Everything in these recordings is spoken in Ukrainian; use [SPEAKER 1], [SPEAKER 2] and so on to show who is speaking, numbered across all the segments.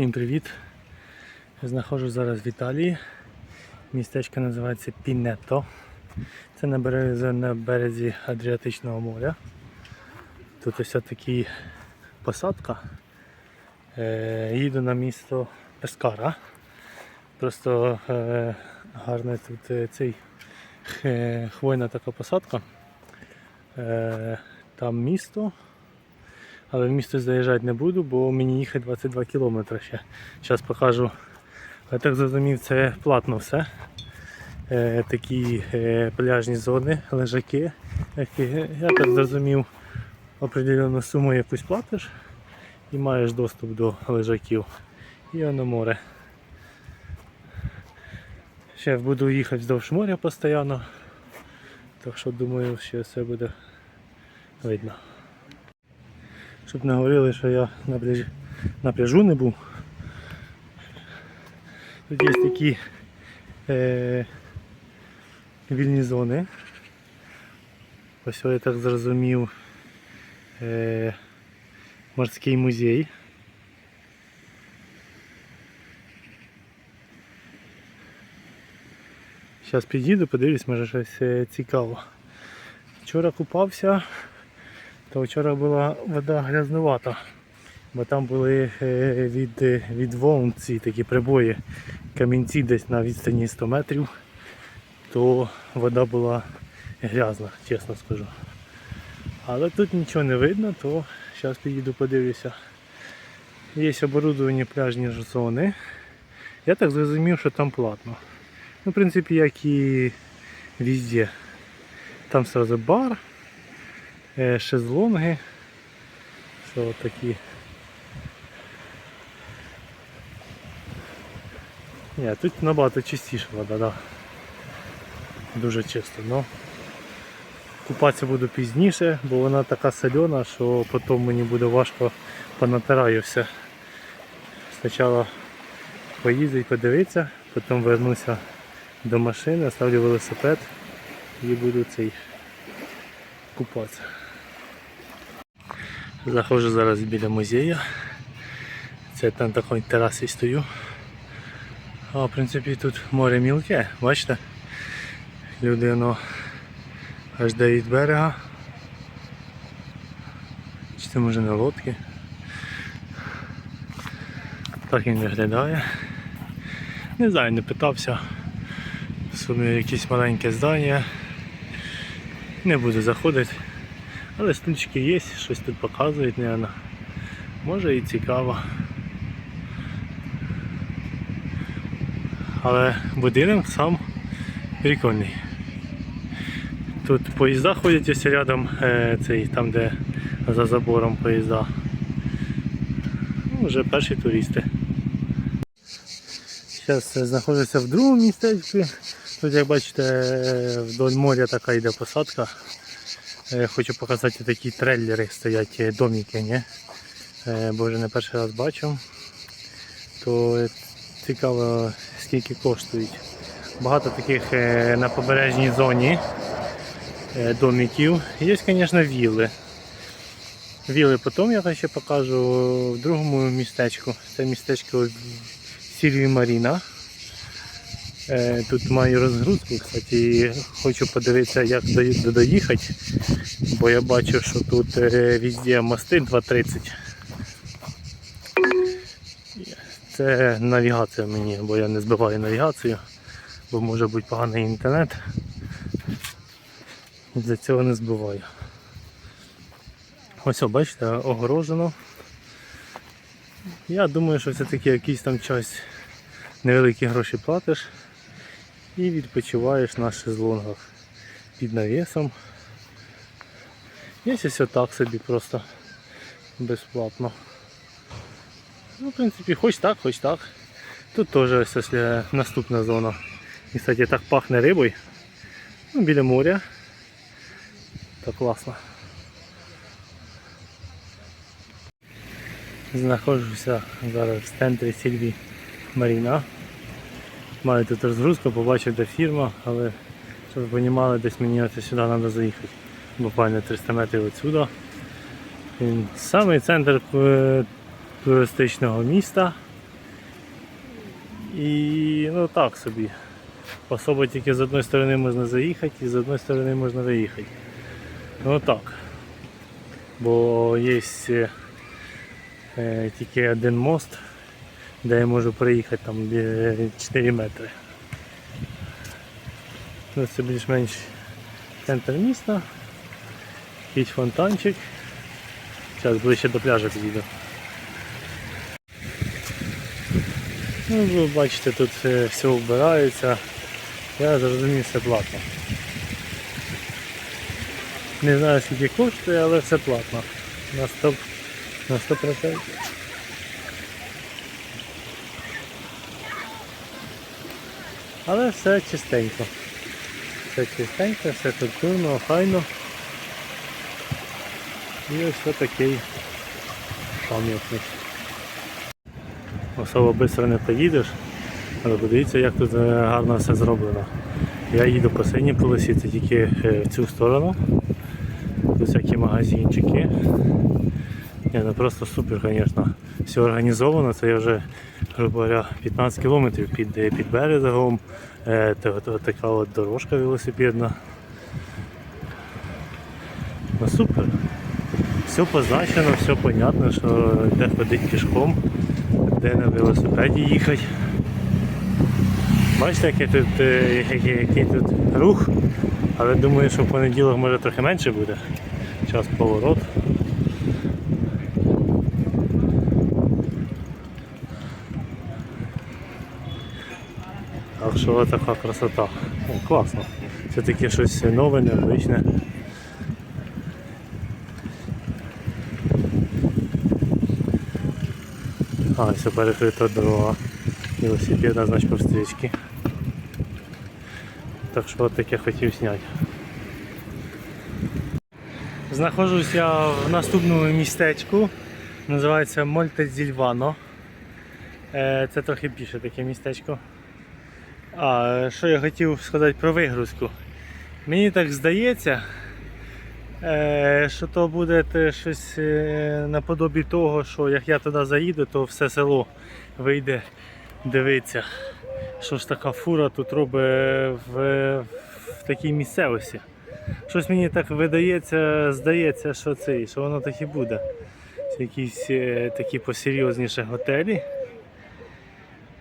[SPEAKER 1] Всім привіт! Знаходжусь зараз в Італії. Містечко називається Пінетто. Це на березі, на березі Адріатичного моря. Тут ось такий посадка. Е, їду на місто Пескара. Просто е, гарна тут е, цей е, хвойна така посадка. Е, там місто. Але в місто заїжджати не буду, бо мені їхати 22 кілометри ще. Зараз покажу. Я так зрозумів, це платно все. Е, такі е, пляжні зони, лежаки. Які, я так зрозумів, определену суму якусь платиш і маєш доступ до лежаків. І воно море. Ще буду їхати вздовж моря постійно. Так що думаю, що все буде видно. Щоб не говорили, що я на пляжі, на пляжу не був. Тут є такі е, вільні зони. Ось я так зрозумів е, морський музей. Зараз під'їду, подивлюсь, може щось е, цікаво. Вчора купався, то вчора була вода грязнувата, бо там були е, від, е, від волн ці такі прибої, камінці десь на відстані 100 метрів, то вода була грязна, чесно скажу. Але тут нічого не видно, то зараз підійду подивлюся. Є оборудовані пляжні зони. Я так зрозумів, що там платно. Ну, в принципі, як і везде. Там сразу бар, шезлонги. Що от такі. Ні, тут набагато чистіша вода, да. Дуже чисто, но купатися буду пізніше, бо вона така солена, що потім мені буде важко понатираю все. Спочатку поїздити, подивитися, потім вернуся до машини, ставлю велосипед і буду цей купатися. Заходжу зараз біля музею. Це там такої терасі стою. А в принципі тут море мілке, бачите? Люди воно аж до від берега. Чи це може на лодки? Так він виглядає. Не знаю, не питався. Сумі якесь маленьке здання. Не буду заходити. Але стульчики є, щось тут показують, мабуть. Може і цікаво. Але будинок сам прикольний. Тут поїзда ходять ось рядом, е, цей, там де за забором поїзда. Ну, вже перші туристи. Зараз знаходжуся в другому містечку. Тут, як бачите, е, вдоль моря така йде посадка. Е, Хочу показати такі трейлери стоять, е, домики, ні? Е, бо вже не перший раз бачу. То цікаво скільки коштують. Багато таких на побережній зоні домиків. Є, звісно, вілли. Вілли потім я ще покажу в другому містечку. Це містечко Сільві Маріна. Е, Тут маю розгрузку, кстати, хочу подивитися, як до- доїхати, бо я бачу, що тут е, везде мости 2.30. Це навігація мені, бо я не збиваю навігацію, бо може бути поганий інтернет. Для цього не збиваю. Ось, бачите, огорожено. Я думаю, що все-таки якийсь там час невеликі гроші платиш і відпочиваєш на шезлонгах під навісом. Є ось так собі просто безплатно. Ну, в принципі, хоч так, хоч так. Тут теж ось е, наступна зона. І, кстати, так пахне рибою. Ну, біля моря. Так класно. Знаходжуся зараз в центрі Сільві Маріна. Маю тут розгрузку, побачив де фірма, але щоб ви розуміли, десь мені от сюди треба заїхати. Буквально 300 метрів відсюди. Він самий центр е, туристичного міста. І ну так собі. Особо тільки з одної сторони можна заїхати і з одної сторони можна виїхати. Ну так. Бо є е, тільки один мост, де я можу проїхати там е, 4 метри. Ну, це більш-менш центр міста. Якийсь фонтанчик. Зараз ближче до пляжу підійду. Ну, ви бачите, тут е, все вбирається. Я зрозумів, все платно. Не знаю скільки коштує, але все платно. На 100%. На 100%. Але все чистенько. Все чистенько, все культурно, охайно. І ось такий пам'ятник. Особо швидко не поїдеш, але подивіться, як тут е, гарно все зроблено. Я їду по синій полосі, це тільки е, в цю сторону. Тут всякі магазинчики. Ні, ну просто супер, звісно. Все організовано, це я вже, говоря, 15 кілометрів під, е, під берегом. Е, та- та- така от дорожка велосипедна. Ну супер. Все позначено, все понятно, що де ходити пішком, де на велосипеді їхати. Бачите, який тут, е, який, який тут рух, але думаю, що в понеділок може трохи менше буде. Час поворот. Що така красота. О, класно. Це таке щось нове, необычне. А, все перекрита дорога. Велосипеда, значить по встречці. Так що от таке хотів зняти. Знаходжусь я в наступному містечку. Називається Мольтезільвано. Е, Це трохи більше таке містечко. А, що я хотів сказати про вигрузку. Мені так здається, е, що то буде щось е, наподобі того, що як я туди заїду, то все село вийде дивитися, що ж така фура тут робить в, в такій місцевості. Щось мені так видається, здається, що це, що воно так і буде. Це якісь е, такі посерйозніші готелі.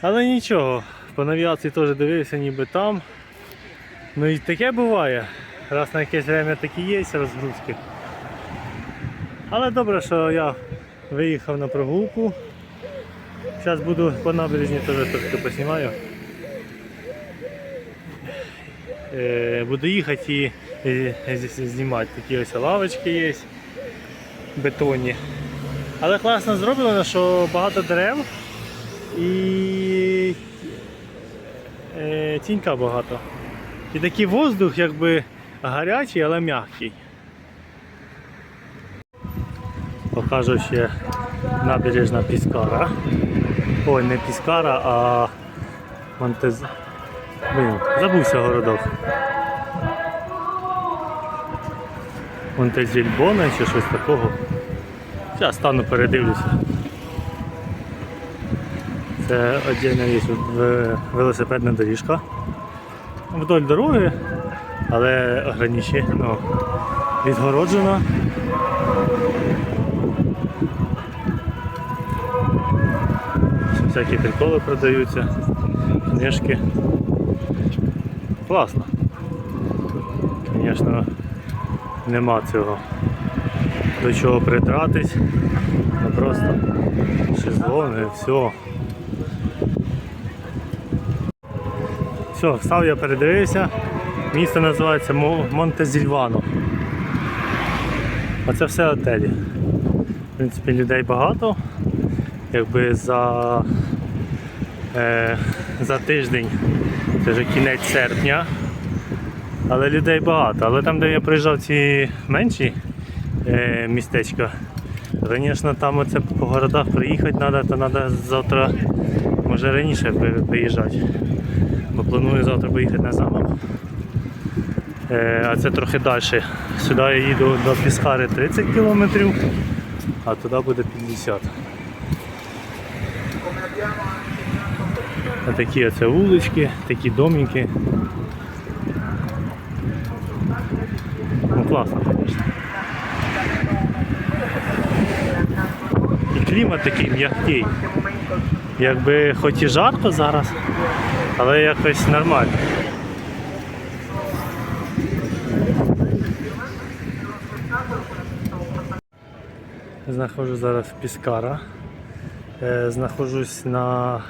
[SPEAKER 1] Але нічого, по навігації теж дивився, ніби там. Ну і таке буває. Раз на якесь время такі є розгрузки. Але добре, що я виїхав на прогулку. Зараз буду по набережні теж трошки поснімаю. Е, буду їхати і, знімати. Такі ось лавочки є бетонні. Але класно зроблено, що багато дерев і тінька багато. І такий воздух якби гарячий, але м'який. Покажу ще набережна Піскара. Ой, не Піскара, а Монтез. Блін, забувся городок. Монтезільбона чи щось такого. Зараз стану передивлюся. Це тут в- велосипедна доріжка. Вдоль дороги, але ограничі, ну, відгороджена. Всякі приколи продаються, книжки. Класно. Звісно, нема цього до чого притратись. Ну просто шезлонги, все. Все, встав я передивився. Місто називається Мо- Монтезільвано. Оце все готелі. В принципі, людей багато. Якби за, е, за тиждень, це вже кінець серпня. Але людей багато. Але там, де я приїжджав ці менші е, містечка, звісно, там оце по городах приїхати треба, то треба завтра, може раніше ви- виїжджати. Бо планую завтра поїхати на замок. Е, а це трохи далі. Сюди я їду до Піскари 30 кілометрів, а туди буде 50. А такі оце вулички, такі домики. Ну класно, звісно. І клімат такий м'який. Якби хоч і жарко зараз, але якось нормально. Знаходжу зараз в Піскара. Е, знаходжусь на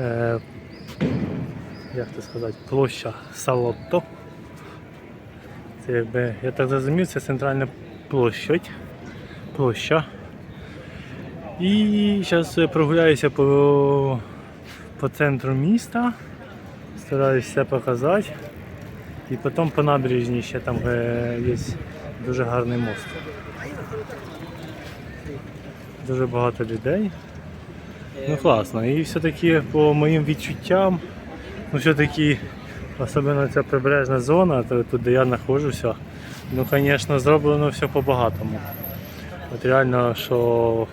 [SPEAKER 1] е, як це сказати, площа Салотто. Це якби, я так зрозумів, це центральна площадь. Площа. І зараз прогуляюся по, по центру міста. Стараюсь все показати. І потім по набережній ще там є дуже гарний мост. Дуже багато людей. Ну класно. І все-таки по моїм відчуттям, ну все-таки, особливо ця прибережна зона, тут де я знаходжуся, ну звісно, зроблено все по-багатому. От реально, що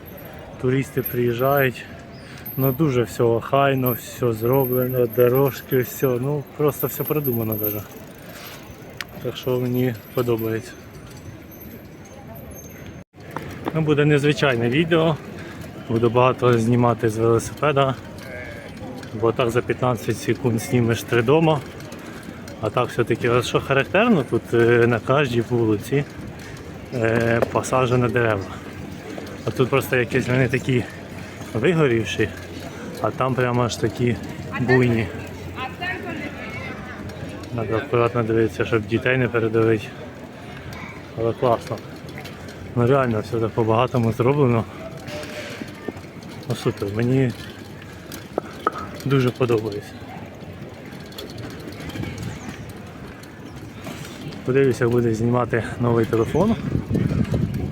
[SPEAKER 1] туристи приїжджають, ну дуже все хайно, все зроблено, дорожки, все, ну просто все продумано даже. Так що мені подобається. Ну, буде незвичайне відео. Буду багато знімати з велосипеда. Бо так за 15 секунд знімеш три дома. А так все-таки, що характерно, тут е, на кожній вулиці е, посаджені дерева. А тут просто якісь вони такі вигорівші, а там прямо аж такі буйні. Треба акуратно дивитися, щоб дітей не передавити. Але класно. Ну реально все так по-багатому зроблено. Ну супер, мені дуже подобається. Подивлюся, як буде знімати новий телефон.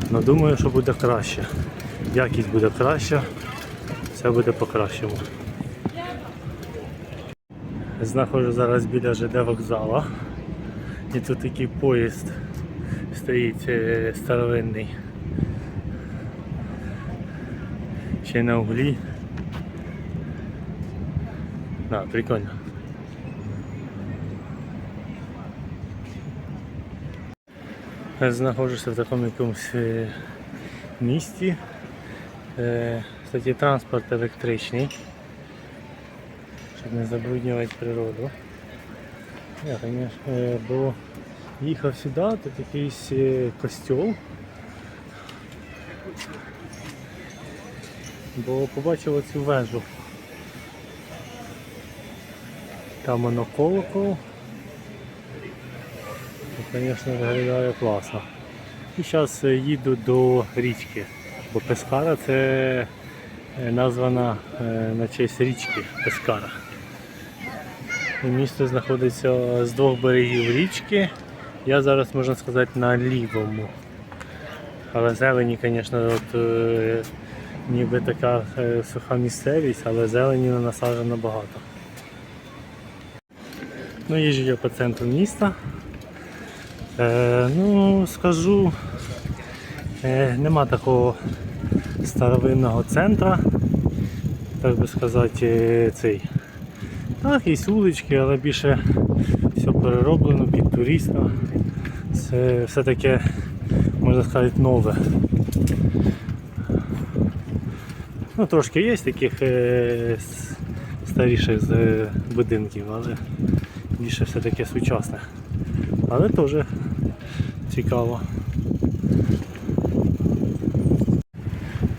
[SPEAKER 1] Ну думаю, що буде краще. Якість буде краща, все буде по-кращому. Знаходжу зараз біля ЖД вокзала. І тут такий поїзд стоїть е, старовинний. Ще на углі. Да, прикольно. Знаходжуся в такому якомусь е, місті. Е, Кстати, транспорт електричний, щоб не забруднювати природу. Я, конечно, е, бо їхав сюди, тут якийсь е. Бо побачив оцю вежу. Там воно колокол. Звісно, виглядає класно. І зараз їду до річки. Бо Пескара це е, названа е, на честь річки Пескара. Місто знаходиться з двох берегів річки. Я зараз можна сказати на лівому. Але зелені, звісно, от, е, ніби така суха місцевість, але зелені насаджено багато. Ну, їжджу я по центру міста. Е, ну, скажу, нема такого старовинного центра, так би сказати, е, цей. Так, є вулички, але більше все перероблено під туриста. Це все таке, можна сказати, нове. Ну, трошки є таких е, старіших е, будинків, але більше все таке сучасне. Але теж цікаво.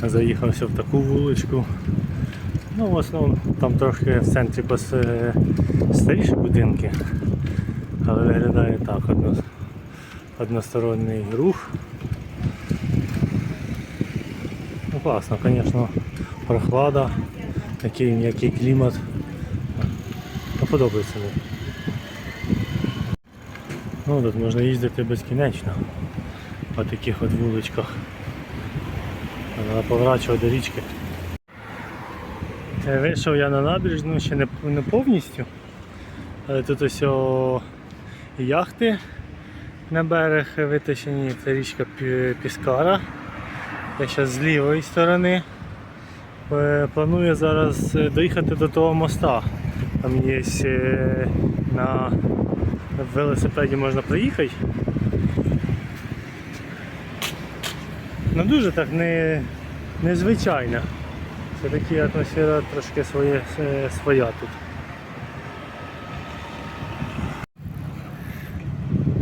[SPEAKER 1] Заїхався в таку вуличку. Ну, в основному там трохи в центрі пос- е, старіші будинки, але виглядає так, одно, односторонній рух. Ну класно, звісно, прохлада, такий м'який клімат. Ну, подобається мені. Ну, тут можна їздити безкінечно по таких от вуличках. Треба поворачувати до річки. Е, Вийшов я на набережну ще не, не повністю. Але тут ось о, яхти на берег витащені, це річка Піскара. Я зараз з лівої сторони. Е, Планую зараз е, доїхати до того моста. Там є на велосипеді можна проїхати. Ну дуже так не, незвичайно. Все-таки атмосфера трошки своє, е, своя тут.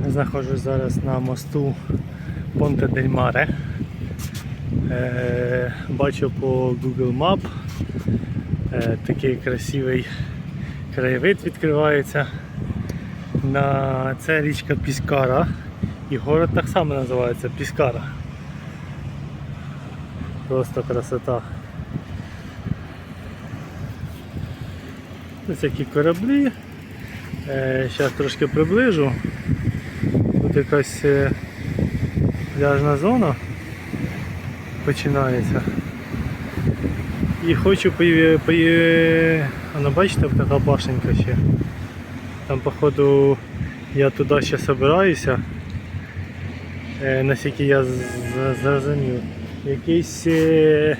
[SPEAKER 1] Знаходжусь зараз на мосту Понте дель Маре. Бачу по Google Map е, такий красивий краєвид відкривається. На це річка Піскара. І город так само називається Піскара. Просто красота. Ось які кораблі. Зараз трошки приближу. Тут якась е, пляжна зона починається. І хочу пої... пої... Воно бачите, така башенька ще. Там походу я туди ще собираюся. Е, наскільки я зрозумів. Якийсь е,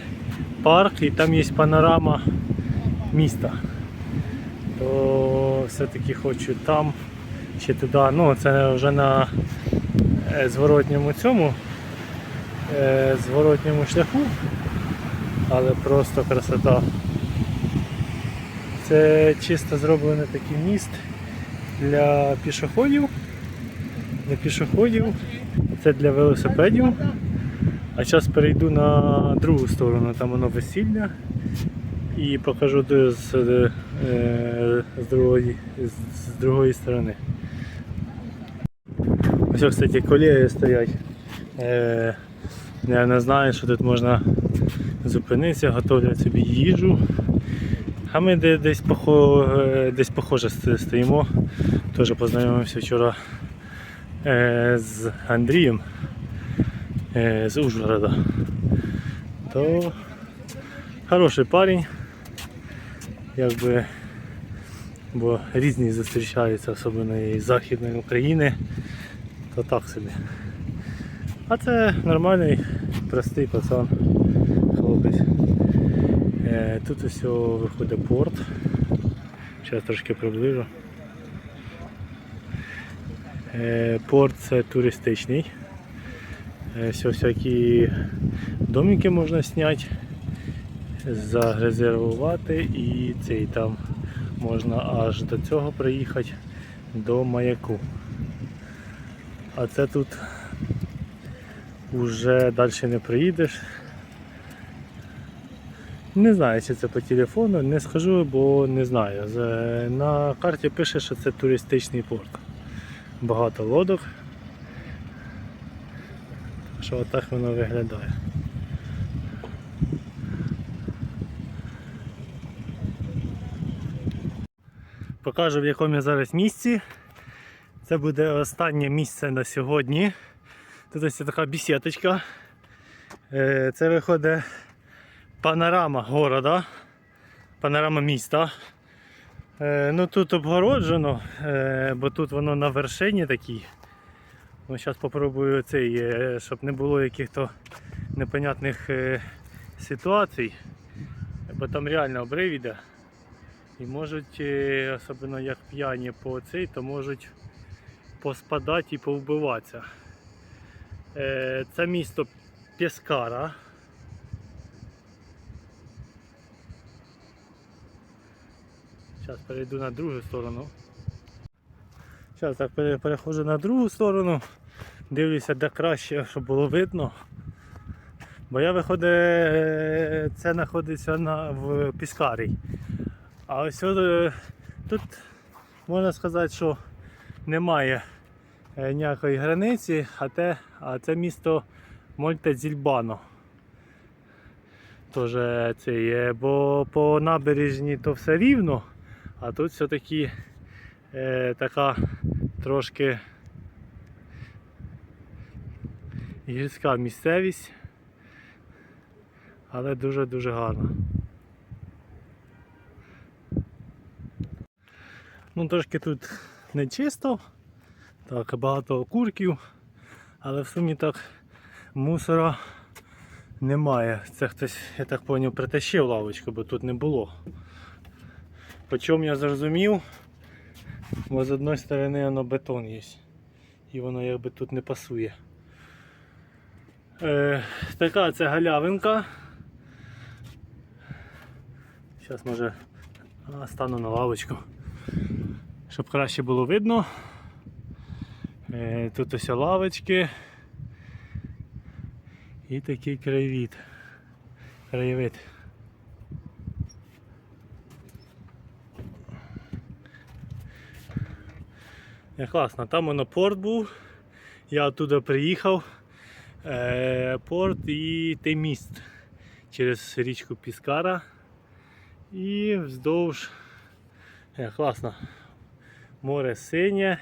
[SPEAKER 1] парк і там є панорама міста. То все-таки хочу там ще туди. Ну це вже на е, зворотньому цьому е, зворотньому шляху, але просто красота. Це чисто зроблений такий міст для пішоходів. Для пішоходів, це для велосипедів. А зараз перейду на другу сторону, там воно весілля. І покажу де з, е, з, другої, з, з другої сторони. Ось, кстати, колеги стоять. Е, я не знаю, що тут можна зупинитися, готовлять собі їжу. А ми де- десь, похо, е, десь похоже стоїмо. Теж познайомився вчора е, з Андрієм е, з Ужгорода. То хороший парень. Якби, бо різні зустрічаються, особливо із Західної України, то так собі. А це нормальний, простий пацан, хлопець. Е, Тут ось виходить порт. Зараз трошки приближу. Е, Порт це туристичний. Е, Все всякі домики можна зняти, зарезервувати і цей там можна аж до цього приїхати до маяку. А це тут вже далі не приїдеш. Не знаю, чи це по телефону, не схожу, бо не знаю. На карті пише, що це туристичний порт. Багато лодок. Що отак воно виглядає. Покажу в якому я зараз місці. Це буде останнє місце на сьогодні. Тут ось така бісеточка. Е, Це виходить панорама города, панорама міста. Е, Ну тут обгороджено, е, бо тут воно на вершині такій. Ну, зараз спробую цей, е, щоб не було якихось непонятних е, ситуацій. Бо там реально обрив іде. І можуть, е, особливо як п'яні по цей, то можуть поспадати і повбиватися. Це місто Пескара. Зараз перейду на другу сторону. Зараз так переходжу на другу сторону. Дивлюся, де краще, щоб було видно. Бо я виходить, е, це знаходиться на, в Піскарі. А ось е, тут можна сказати, що немає е, ніякої границі, а, те, а це місто Мольтезільбано. Тоже це є, бо по набережні то все рівно, а тут все-таки е, така трошки гірська місцевість, але дуже-дуже гарна. Ну, трошки тут не чисто, так, багато окурків, але в сумі так мусора немає. Це хтось, я так зрозумів, притащив лавочку, бо тут не було. По чому я зрозумів, бо з одної сторони воно бетон є. І воно якби тут не пасує. Е, така це галявинка. Зараз може стану на лавочку, щоб краще було видно. Е, тут ось лавочки. І такий краєвид. Краєвид. Не, класно, там воно порт був. Я оттуда приїхав. Е, порт і той міст через річку Піскара. І вздовж. Е, класно. Море синє.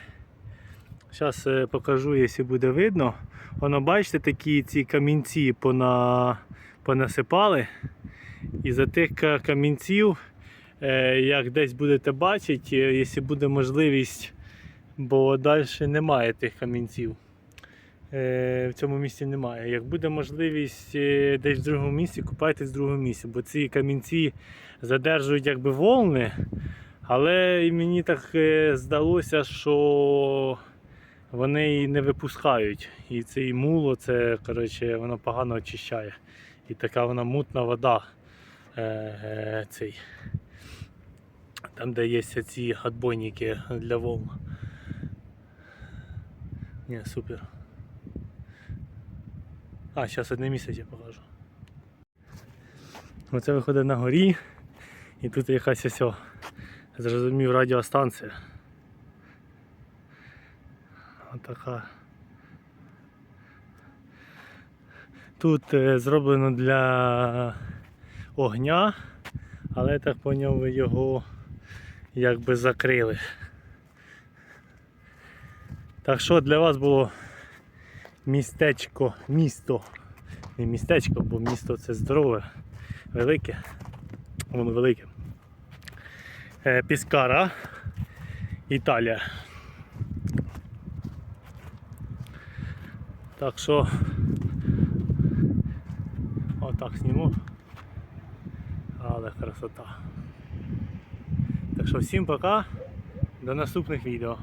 [SPEAKER 1] Зараз покажу, якщо буде видно. Воно бачите, такі ці камінці пона... понасипали. І за тих камінців, е, як десь будете бачити, е, якщо буде можливість, бо далі немає тих камінців. Е, В цьому місці немає. Як буде можливість е, десь в другому місці, купайтесь в другому місці, бо ці камінці задержують якби волни. Але мені так е, здалося, що вони не випускають. І цей муло, це коротше, воно погано очищає. І така вона мутна вода. Цей. Там, де є ці отбойники для волн. Ні, супер. А, зараз одне місце я покажу. Оце виходить на горі. І тут якась ось, зрозумів, радіостанція. Отака. Тут е, зроблено для огня, але я так поняв, його якби закрили. Так що для вас було містечко, місто. Не містечко, бо місто це здорове, велике. Воно велике. Е, Піскара, Італія. Так що отак зніму. Але красота. Так що всім пока. До наступних відео.